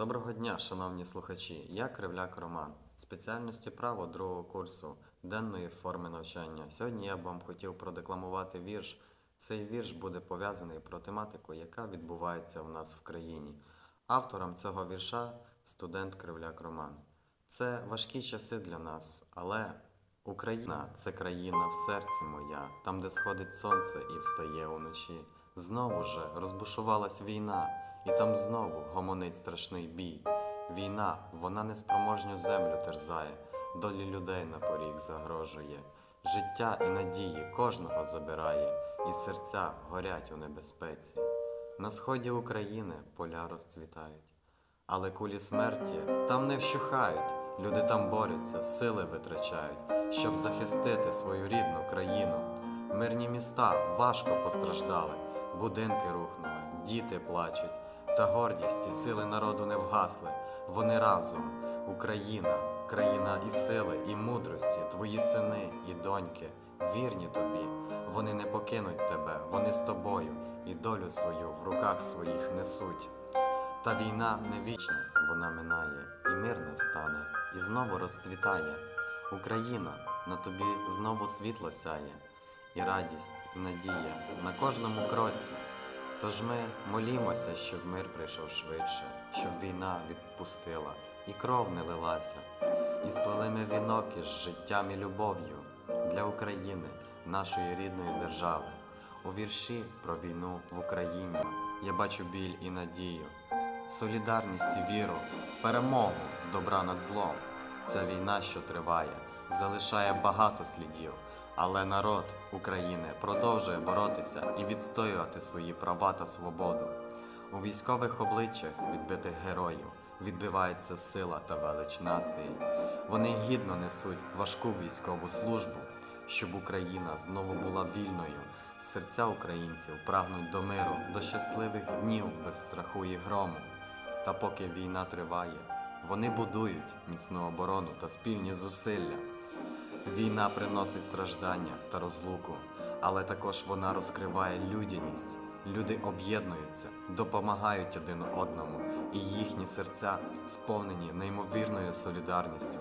Доброго дня, шановні слухачі. Я Кривляк Роман, спеціальності право другого курсу денної форми навчання. Сьогодні я б вам хотів продекламувати вірш. Цей вірш буде пов'язаний про тематику, яка відбувається в нас в країні. Автором цього вірша студент Кривляк Роман. Це важкі часи для нас, але Україна це країна в серці моя, там, де сходить сонце і встає уночі. Знову же розбушувалась війна, і там знову гомонить страшний бій. Війна, вона неспроможню землю терзає, долі людей на поріг загрожує. Життя і надії кожного забирає, і серця горять у небезпеці. На сході України поля розцвітають, але кулі смерті там не вщухають. Люди там борються, сили витрачають, щоб захистити свою рідну країну. Мирні міста важко постраждали, будинки рухнули, діти плачуть, та гордість і сили народу не вгасли. Вони разом, Україна, країна і сили, і мудрості, твої сини і доньки, вірні тобі. Вони не покинуть тебе, вони з тобою, і долю свою в руках своїх несуть. Та війна не вічна, вона минає, і мир настане, і знову розцвітає. Україна, на тобі знову світло сяє, і радість, і надія на кожному кроці. Тож ми молімося, щоб мир прийшов швидше, щоб війна відпустила, і кров не лилася, і сплели ми вінок із життям і любов'ю для України, нашої рідної держави. У вірші про війну в Україні я бачу біль і надію, солідарність і віру, перемогу добра над злом. Ця війна, що триває, залишає багато слідів, але народ України продовжує боротися і відстоювати свої права та свободу. У військових обличчях відбитих героїв відбивається сила та велич нації. Вони гідно несуть важку військову службу, щоб Україна знову була вільною. Серця українців прагнуть до миру, до щасливих днів без страху і грому. Та поки війна триває, вони будують міцну оборону та спільні зусилля. Війна приносить страждання та розлуку, але також вона розкриває людяність. Люди об'єднуються, допомагають один одному, і їхні серця сповнені неймовірною солідарністю.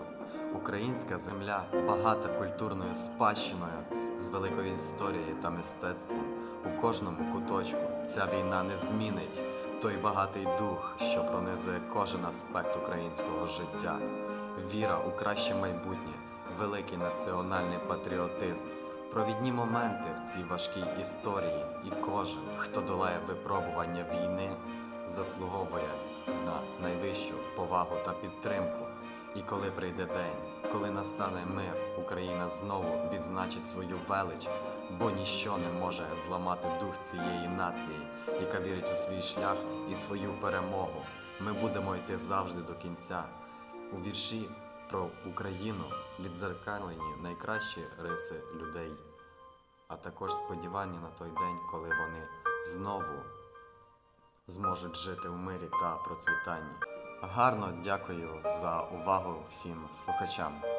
Українська земля багата культурною спадщиною з великою історією та мистецтвом. У кожному куточку ця війна не змінить той багатий дух, що пронизує кожен аспект українського життя. Віра у краще майбутнє, великий національний патріотизм, провідні моменти в цій важкій історії, і кожен, хто долає випробування війни, заслуговує на найвищу повагу та підтримку. І коли прийде день, коли настане мир, Україна знову відзначить свою велич, бо ніщо не може зламати дух цієї нації, яка вірить у свій шлях і свою перемогу. Ми будемо йти завжди до кінця. У вірші про Україну відзеркалені найкращі риси людей, а також сподівання на той день, коли вони знову зможуть жити в мирі та процвітанні. Гарно дякую за увагу всім слухачам.